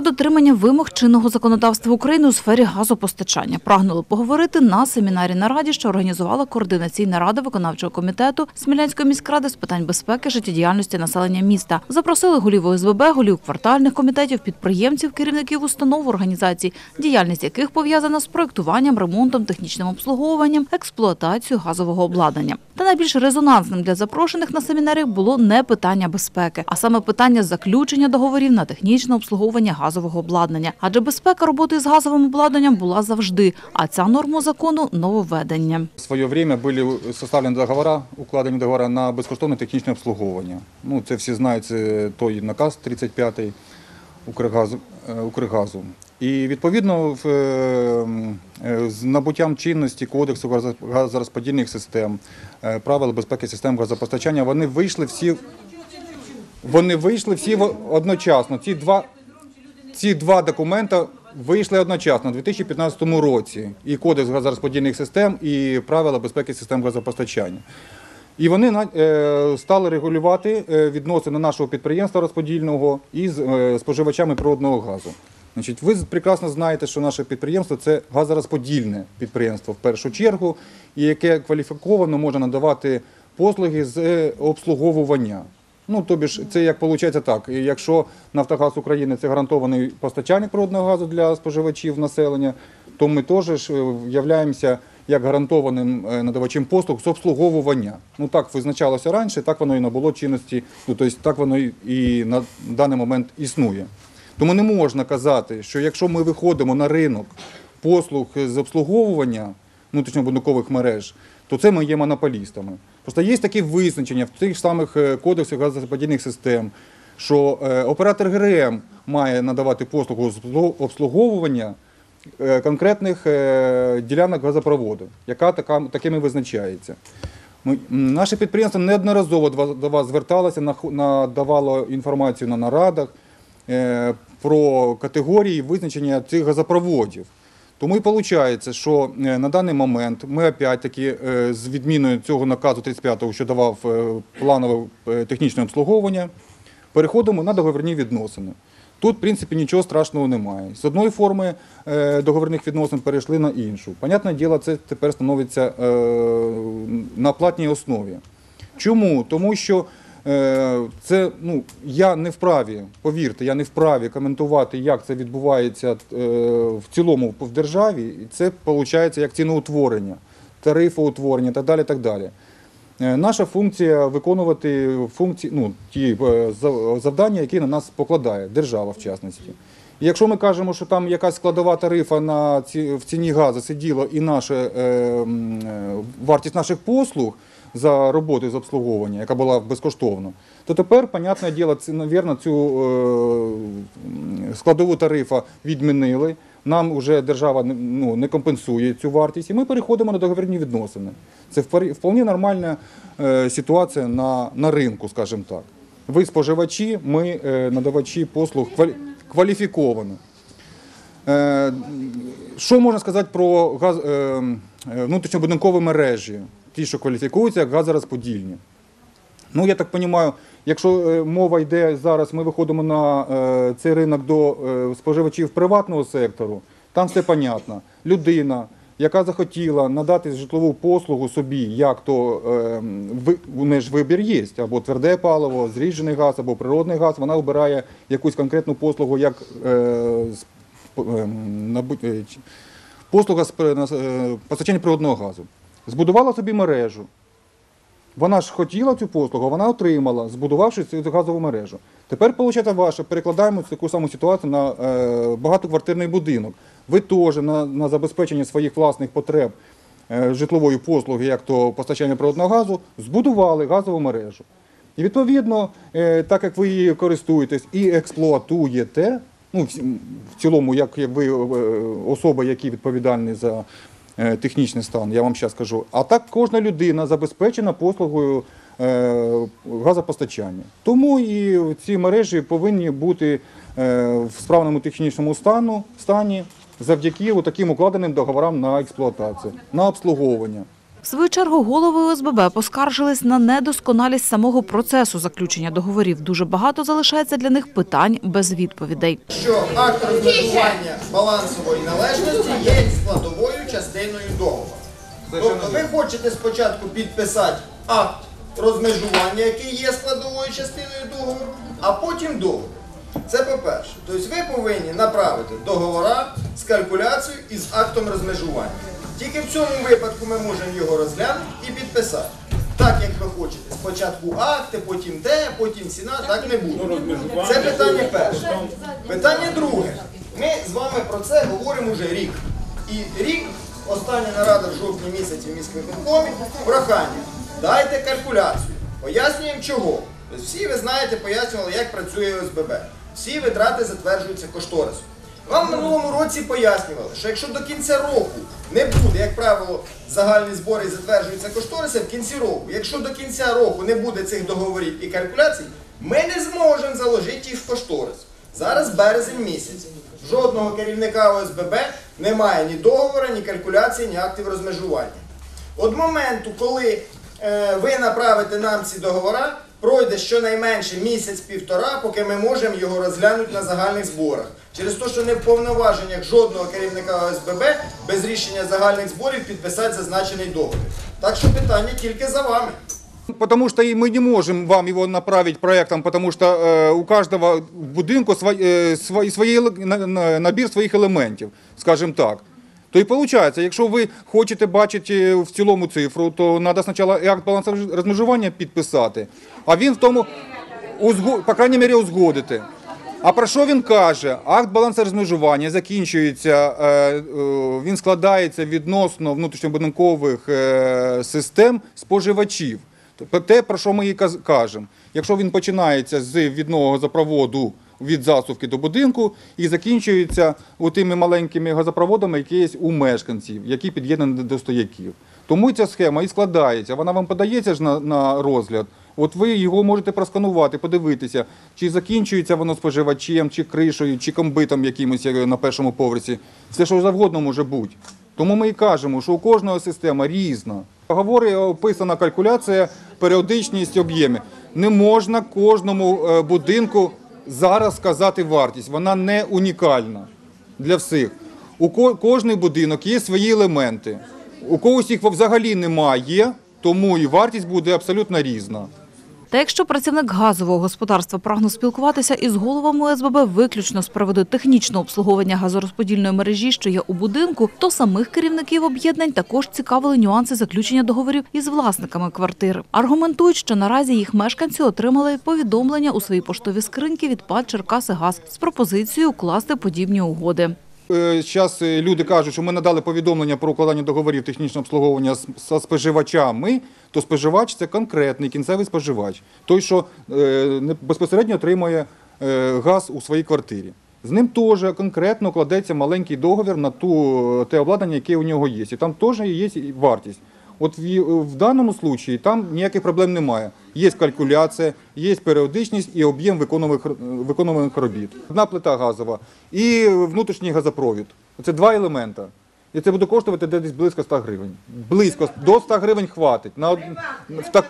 про дотримання вимог чинного законодавства України у сфері газопостачання. Прагнули поговорити на семінарі нараді, що організувала координаційна рада виконавчого комітету Смілянської міськради з питань безпеки життєдіяльності населення міста. Запросили голів ОСББ, голів квартальних комітетів, підприємців, керівників установ, організацій, діяльність яких пов'язана з проектуванням, ремонтом, технічним обслуговуванням, експлуатацією газового обладнання. Та найбільш резонансним для запрошених на семінарі було не питання безпеки, а саме питання заключення договорів на технічне обслуговування газового обладнання. Адже безпека роботи з газовим обладнанням була завжди, а ця норма закону нововведення. В свое время были составлены договора, укладені договори на безкоштовне технічне обслуговування. Ну, це всі знають, це той наказ 35-й Укргазу. е, Укргазу. І відповідно е, е, з набуттям чинності Кодексу газо- газорозподільних систем, правил безпеки систем газопостачання, вони вийшли всі, вони вийшли всі одночасно. Ці два, ці два документи вийшли одночасно у 2015 році. І Кодекс газорозподільних систем, і правила безпеки систем газопостачання. І вони е, стали регулювати е, відносини нашого підприємства розподільного із е, споживачами природного газу. Значить, ви прекрасно знаєте, що наше підприємство це газорозподільне підприємство в першу чергу, і яке кваліфіковано може надавати послуги з обслуговування. Ну, тобі ж, це як виходить так. Якщо Нафтогаз України це гарантований постачальник природного газу для споживачів населення, то ми теж е, являємося як гарантованим е, надавачем послуг з обслуговування. Ну так визначалося раніше, так воно і набуло чинності, ну тобто так воно і на даний момент існує. Тому не можна казати, що якщо ми виходимо на ринок послуг з обслуговування внутрішньобудинкових мереж, то це ми є монополістами. Просто є такі визначення в тих самих е, кодексах газорозподільних систем, що е, оператор ГРМ має надавати послугу обслуговування е, конкретних ділянок газопроводу, яка такими визначається. Наше підприємство неодноразово до вас- зверталося, надавало інформацію на нарадах про категорії визначення цих газопроводів. Тому і виходить, що е, на даний момент ми опять-таки е, з відміною цього наказу 35-го, що давав е, планове технічне обслуговування, переходимо на договірні відносини. Тут, в принципі, нічого страшного немає. З одної форми договірних відносин перейшли на іншу. Понятне діло, це тепер становиться на платній основі. Чому? Тому що це ну я не вправі, повірте, я не вправі коментувати, як це відбувається е, в цілому в державі. І це виходить як ціноутворення, тарифоутворення та далі. Так далі. Е, Наша функція виконувати функції, ну, ті е, завдання, які на нас покладає держава, в частності. Якщо ми кажемо, що там якась складова тарифа на ці, в ціні газу сиділо і наша е, е, вартість наших послуг за роботу з обслуговування, яка була безкоштовно, то тепер, понятне діло, навірно, цю е, складову тарифа відмінили. Нам вже держава ну, не компенсує цю вартість, і ми переходимо на договірні відносини. Це вполне нормальна е, ситуація на, на ринку, скажімо так. Ви споживачі, ми е, надавачі послуг квалі- кваліфіковано. Е, Що можна сказати про газ, е, внутрішньобудинкові мережі, ті, що кваліфікуються як газорозподільні? Ну, я так розумію, якщо е, мова йде зараз, ми виходимо на е, цей ринок до е, споживачів приватного сектору, там все понятно. Людина, яка захотіла надати житлову послугу собі, як то у неї ж вибір є, або тверде паливо, зріджений газ, або природний газ, вона обирає якусь конкретну послугу, як е, е, е, чи- послуга з постачання природного газу. Збудувала собі мережу. Вона ж хотіла цю послугу, вона отримала, збудувавши цю газову мережу. Тепер, виходить, ваше, перекладаємо таку саму ситуацію на е, багатоквартирний будинок. Ви теж на, на забезпечення своїх власних потреб е, житлової послуги, як то постачання природного газу, збудували газову мережу. І відповідно, е, так як ви її користуєтесь і експлуатуєте, ну, в, цілому, як ви е, особа, які відповідальні за технічний стан, я вам зараз скажу. А так кожна людина забезпечена послугою е, газопостачання. Тому і ці мережі повинні бути е, в справному технічному стану, стані завдяки таким укладеним договорам на експлуатацію, на обслуговування. В свою чергу голови ОСББ поскаржились на недосконалість самого процесу заключення договорів. Дуже багато залишається для них питань без відповідей. що акт розмежування балансової належності є складовою частиною договору. Тобто ви хочете спочатку підписати акт розмежування, який є складовою частиною договору, а потім договір. Це по-перше. Тобто ви повинні направити договора з калькуляцією і з актом розмежування. Тільки в цьому випадку ми можемо його розглянути і підписати. Так, як ви хочете. Спочатку акти, потім те, потім ціна, так не буде. Це питання перше. Питання друге. Ми з вами про це говоримо вже рік. І рік, остання нарада в жовтні місяці в міськвиконкомі, прохання. Дайте калькуляцію. Пояснюємо чого. Всі ви знаєте, пояснювали, як працює ОСББ. Всі витрати затверджуються кошторисом. Вам в минулому році пояснювали, що якщо до кінця року не буде, як правило, загальні збори затверджуються кошториси в кінці року. Якщо до кінця року не буде цих договорів і калькуляцій, ми не зможемо заложити їх в кошторис. Зараз березень місяць. Жодного керівника ОСББ немає ні договору, ні калькуляції, ні актів розмежування. От моменту, коли е, ви направите нам ці договори, пройде щонайменше місяць-півтора, поки ми можемо його розглянути на загальних зборах. Через те, що не в повноваженнях жодного керівника ОСББ без рішення загальних зборів підписати зазначений договір. Так що питання тільки за вами. Потому что и мы не можем вам его направить проектом, потому что э, у каждого будинку свой, э, свой, свої, еле- на- на- набір своїх елементів, скажімо так. То і виходить, якщо ви хочете бачити в цілому цифру, то треба спочатку акт балансу розмежування підписати, а він в тому, узго- по крайній мірі, узгодити. А про що він каже? Акт балансу розмежування закінчується, е, е, він складається відносно внутрішньобудинкових е, систем споживачів. Те, про що ми і кажемо. Якщо він починається з відного газопроводу від засувки до будинку і закінчується тими маленькими газопроводами, які є у мешканців, які під'єднані до стояків. Тому ця схема і складається. Вона вам подається ж на, розгляд. От ви його можете просканувати, подивитися, чи закінчується воно споживачем, чи кришою, чи комбитом якимось е, на першому поверсі. Все, що завгодно може бути. Тому ми і кажемо, що у кожного система різна. Говорить описана калькуляція, періодичність об'єми. Не можна кожному е, будинку зараз сказати вартість. Вона не унікальна для всіх. У кожний будинок є свої елементи. У когось їх взагалі немає, тому і вартість буде абсолютно різна. Та якщо працівник газового господарства прагнув спілкуватися із головами ОСББ виключно з приводу технічного обслуговування газорозподільної мережі, що є у будинку, то самих керівників об'єднань також цікавили нюанси заключення договорів із власниками квартир. Аргументують, що наразі їх мешканці отримали повідомлення у свої поштові скриньки від ПАД «Черкасигаз» з пропозицією укласти подібні угоди. Зараз люди кажуть, що ми надали повідомлення про укладання договорів технічного обслуговування з споживачами, то споживач це конкретний кінцевий споживач, той, що е, безпосередньо отримує е, газ у своїй квартирі. З ним теж конкретно кладеться маленький договір на ту, те обладнання, яке у нього є. І там теж є вартість. От в, в даному случаї там ніяких проблем немає. Є калькуляція, є періодичність і об'єм виконуваних, виконуваних робіт. Одна плита газова і внутрішній газопровід. Це два елемента. І це буде коштувати десь близько 100 гривень. Близько до 100 гривень хватить. На, в, так,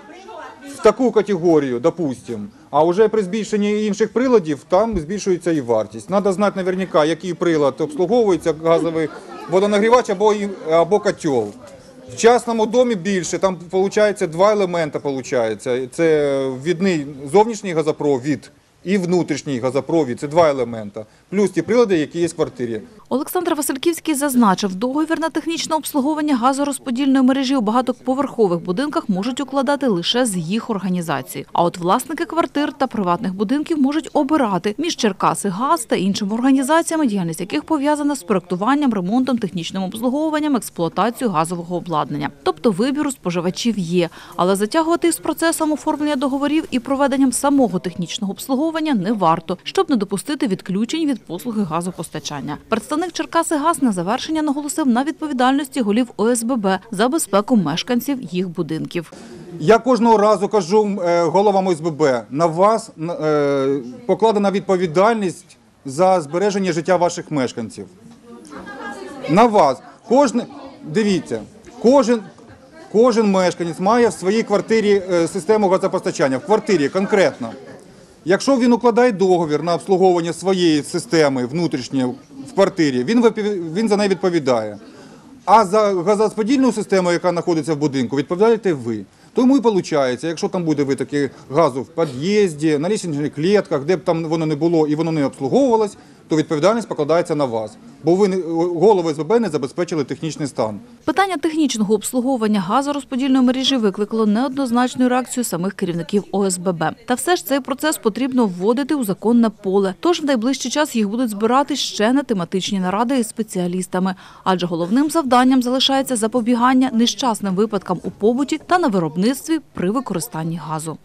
в таку категорію, допустимо. А вже при збільшенні інших приладів там збільшується і вартість. Треба знати наверняка, який прилад обслуговується, газовий водонагрівач або, або котел. В частному домі більше, там виходить два елементи. Получається. Це відний зовнішній газопровід і внутрішній газопровід. Це два елемента. Плюс ті прилади, які є в квартирі. Олександр Васильківський зазначив, договір на технічне обслуговування газорозподільної мережі у багатоповерхових будинках можуть укладати лише з їх організації. А от власники квартир та приватних будинків можуть обирати між Черкаси Газ та іншими організаціями, діяльність яких пов'язана з проектуванням, ремонтом, технічним обслуговуванням, експлуатацією газового обладнання. Тобто вибір у споживачів є, але затягувати з процесом оформлення договорів і проведенням самого технічного обслуговування не варто, щоб не допустити відключень від послуги газопостачання. Представник Черкаси Газ на завершення наголосив на відповідальності голів ОСББ за безпеку мешканців їх будинків. Я кожного разу кажу е, головам ОСББ, на вас е, покладена відповідальність за збереження життя ваших мешканців. На вас. Кожне, дивіться, кожен, Кожен мешканець має в своїй квартирі е, систему газопостачання, в квартирі конкретно. Якщо він укладає договір на обслуговування своєї системи внутрішньої в квартирі, він, він за неї відповідає. А за газорозподільну систему, яка знаходиться в будинку, відповідаєте ви. Тому і виходить, якщо там буде витоки газу в під'їзді, на лісних клітках, де б там воно не було і воно не обслуговувалось, то відповідальність покладається на вас. Бо ви голови СББ не забезпечили технічний стан. Питання технічного обслуговування газорозподільної мережі викликало неоднозначну реакцію самих керівників ОСББ. Та все ж цей процес потрібно вводити у законне поле. Тож в найближчий час їх будуть збирати ще на тематичні наради із спеціалістами. Адже головним завданням залишається запобігання нещасним випадкам у побуті та на виробництві при використанні газу.